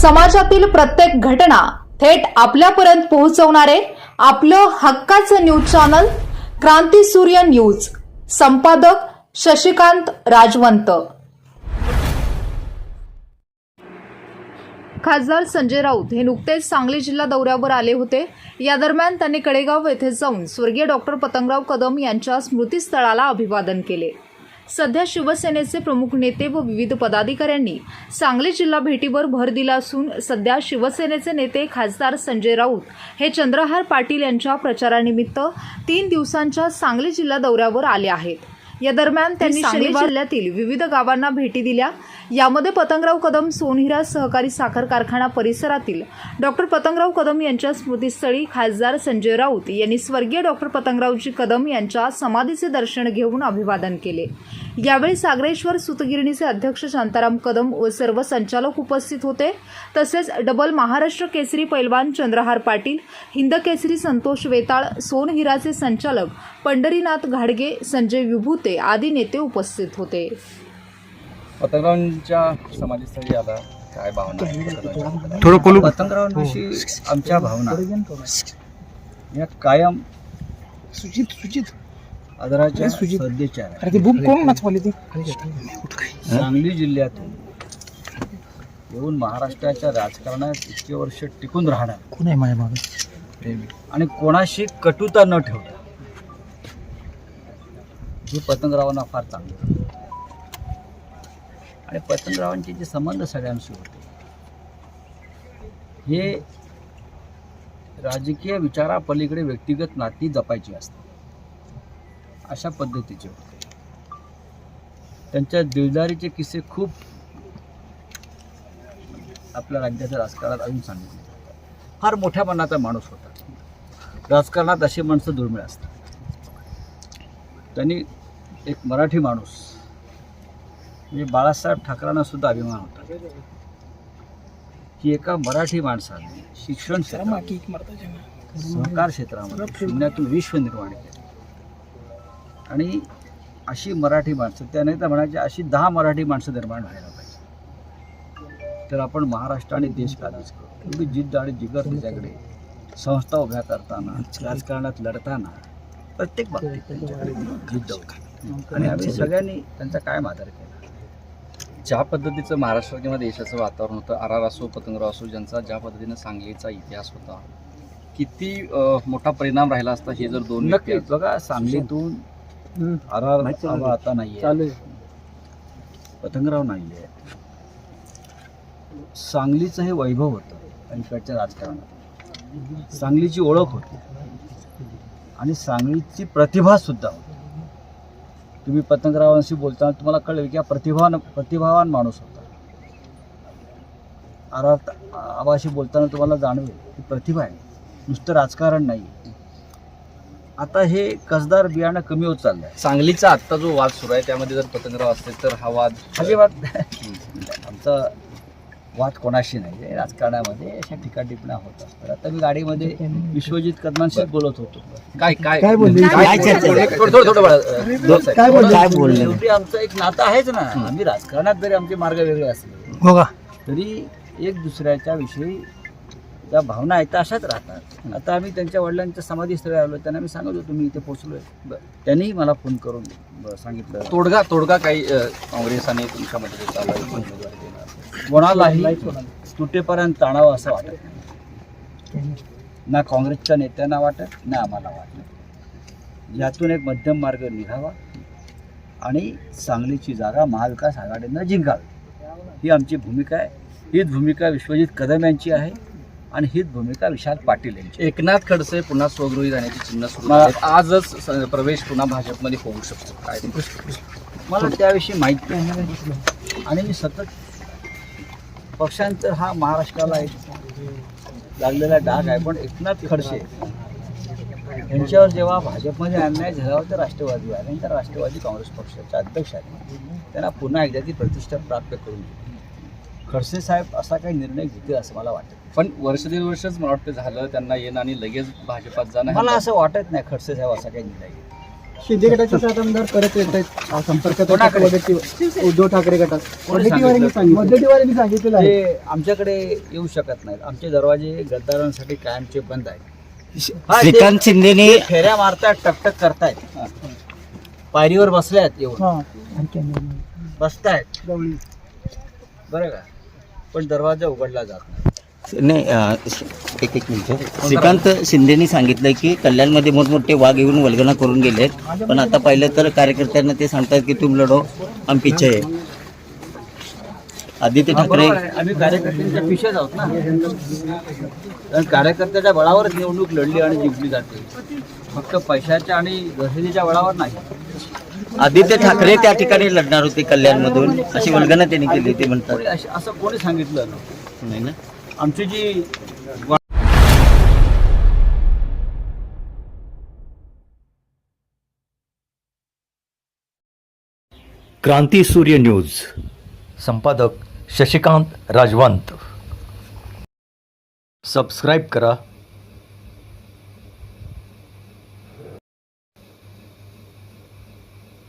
समाजातील प्रत्येक घटना थेट आपल्यापर्यंत पोहोचवणारे आपलं हक्काचं न्यूज चॅनल क्रांती सूर्य न्यूज. संपादक शशिकांत राजवंत. खासदार संजय राऊत हे नुकतेच सांगली जिल्हा दौऱ्यावर आले होते. या दरम्यान त्यांनी कडेगाव येथे जाऊन स्वर्गीय डॉक्टर पतंगराव कदम यांच्या स्मृतीस्थळाला अभिवादन केले. सध्या शिवसेनेचे प्रमुख नेते व विविध पदाधिकाऱ्यांनी सांगली जिल्हा भेटीवर भर दिला असून सध्या शिवसेनेचे नेते खासदार संजय राऊत हे चंद्रहार पाटील यांच्या प्रचारानिमित्त तीन दिवसांच्या सांगली जिल्हा दौऱ्यावर आले आहेत. या दरम्यान त्यांनी सांगली जिल्ह्यातील विविध गावांना भेटी दिल्या. यामध्ये पतंगराव कदम सोनहिरा सहकारी साखर कारखाना परिसरातील डॉक्टर पतंगराव कदम यांच्या स्मृतीस्थळी खासदार संजय राऊत यांनी स्वर्गीय डॉक्टर पतंगरावजी कदम यांच्या समाधीचे दर्शन घेऊन अभिवादन केले. यावेळी सागरेश्वर सुतगिरणीचे अध्यक्ष शांताराम कदम व सर्व संचालक उपस्थित होते. तसेच डबल महाराष्ट्र केसरी पैलवान चंद्रहार पाटील हिंद केसरी संतोष वेताळ सोनहिराचे संचालक पंढरीनाथ घाडगे संजय विभूते आदी नेते उपस्थित होते. पतंगरावांच्या समाधीस्थळी आला काय भावना? थोडं पतंगरावांविषयी आमच्या भावना. या कायम सुचित सुचित. आदराच्या सुजित. श्रद्धेच्या. आहेत. अरे ते बुक कोण नाचवाली ती? सांगली जिल्ह्यातून. येऊन महाराष्ट्राच्या राजकारणात इतके वर्ष टिकून राहणार. कोण आहे माझ्या मागे? आणि कोणाशी कटुता न ठेवता. हे पतंगरावांना फार चांगलं आणि पतंगरावांचे जे संबंध सगळ्यांशी होते. हे राजकीय विचारापलीकडे व्यक्तिगत नाती जपायची असतात. अशा पद्धतीचे होते. त्यांच्या दिलदारीचे किस्से खूप आपल्या राज्याच्या राजकारणात अजून सांगितले. फार मोठ्या मनाचा माणूस होता. राजकारणात अशी माणसं दुर्मिळ असतात. त्यांनी एक मराठी माणूस म्हणजे बाळासाहेब ठाकरेंना सुद्धा अभिमान होता. की एका मराठी माणसाने शिक्षण क्षेत्रात सहकार क्षेत्रामध्ये शून्यातून विश्व निर्माण केलं. आणि अशी मराठी माणसं त्याने तर म्हणायचे अशी दहा मराठी माणसं निर्माण व्हायला पाहिजे. तर आपण महाराष्ट्र आणि देश काबीज करू? एवढी जिद्द आणि जिगर त्याच्याकडे. संस्था उभ्या करताना राजकारणात लढताना प्रत्येक बाबतीत जिद्द होती आणि आम्ही सगळ्यांनी त्यांचा कायम आदर केला. ज्या पद्धतीचं महाराष्ट्र किंवा देशाचं वातावरण होतं आर आर असो पतंगराव असो ज्यांचा ज्या पद्धतीनं सांगलीचा इतिहास होता किती मोठा परिणाम राहिला असता हे जर दोन नक्कीच. बघा सांगलीतून आर आर आबा आता नाहीये. पतंगराव नाहीये. सांगलीचं हे वैभव होतं इकडच्या राजकारणात. सांगलीची ओळख होती. आणि सांगलीची प्रतिभा सुद्धा होती. तुम्ही पतंगरावांशी बोलताना तुम्हाला कळेल की हा प्रतिभावान प्रतिभावान माणूस होता. आर आर आबाशी बोलताना तुम्हाला जाणवेल की प्रतिभा आहे. नुसतं राजकारण नाही आता हे कसदार बियाणं कमी होत चाललं आहे सांगलीचा आत्ता जो वाद सुरू आहे त्यामध्ये जर पतंगराव असते तर हा वाद अजिबात आमचा वाद कोणाशी नाही राजकारणामध्ये अशा टिकाटिपण्या होत असतात आता मी गाडीमध्ये विश्वजित कदमांशी बोलत होतो. काय काय काय बोलले? काय चर्चा? थोडं थोडं थोडं बाळा, अ, दोन साहेब. काय बोलले? काय बोलले? शेवटी आमचं एक नातं आहेच ना. आम्ही राजकारणात जरी आमचे मार्ग वेगळे असले हो का? तरी एक दुसऱ्याच्या विषयी ज्या भावना आहेत त्या अशाच राहतात. आता आम्ही त्यांच्या वडिलांच्या समाधीस्थळी आलो त्यांना मी सांगत होतो मी इथे पोहोचलोय. बरं. त्यांनीही मला फोन करून ब- सांगितलं. तोडगा तोडगा काही अ, काँग्रेस आणि तुमच्या मध्ये चालू आहे कोण उमेदवारी देणार? कोणालाही तुटेपर्यंत आणावं असं वाटत ना काँग्रेसच्या नेत्यांना वाटत ना आम्हाला वाटत. यातून एक मध्यम मार्ग निघावा आणि सांगलीची जागा महाविकास आघाडीनं जिंकावी. ही आमची भूमिका आहे. हीच भूमिका विश्वजित कदम यांची आहे. आणि हीच भूमिका विशाल पाटील यांची. एकनाथ खडसे पुन्हा स्वगृही जाण्याची चिन्ह सुरू आजच प्रवेश पुन्हा भाजपमध्ये होऊ शकतो. काय मला त्याविषयी माहिती आहे आणि मी सतत पक्षांतर हा महाराष्ट्राला एक लागलेला डाग आहे. पण एकनाथ खडसे यांच्यावर जेव्हा भाजपमध्ये अन्याय झाला होता राष्ट्रवादी आले तर राष्ट्रवादी काँग्रेस पक्षाचे अध्यक्ष आहेत. त्यांना पुन्हा एकदा ती प्रतिष्ठा प्राप्त करून दिली. खडसे साहेब असा काही निर्णय घेतील असं मला वाटत. पण वर्ष दीड वर्षच मला वाटतं झालं त्यांना येणं आणि लगेच भाजपात जाणं मला असं वाटत नाही खडसे साहेब असा काही निर्णय घेतील. शिंदे गटाचे सात आमदार परत येत आहेत. संपर्कात उद्धव ठाकरे गटात. सांगितलेलं आहे. ते आमच्याकडे येऊ शकत नाहीत. आमचे दरवाजे गद्दारांसाठी कायमचे बंद आहेत. हा, ते- श्रीकांत शिंदेने ते फेऱ्या मारतायत टकटक करतायत. पायरीवर बसल्यात येऊन हा. बसतायत. बरं का? पण दरवाजा उघडला जात नाही. नाही अं, एक एक मिनिट. श्रीकांत शिंदेनी सांगितलं की कल्याणमध्ये मोठमोठे वाघ येऊन वल्गना करून गेलेत. पण आता पाहिलं तर कार्यकर्त्यांना ते सांगतात की तुम लढो हम पिछे आहे. आदित्य हा, ठाकरे बरोबर आहे. आम्ही कार्यकर्त्यांच्या पिशेच आहोत ना. कारण कार्यकर्त्याच्या बळावरच निवडणूक लढली आणि जिंकली जाते. फक्त पैशाच्या आणि रसिदीच्या बळावर नाही. आदित्य ठाकरे त्या ठिकाणी लढणार होते कल्याणमधून. अशी वल्गना त्यांनी केली ते म्हणतात. असं कोणी सांगितलं नाही ना? आमची जी क्रांती सूर्य न्यूज. संपादक शशिकांत राजवंत. सबस्क्राईब करा.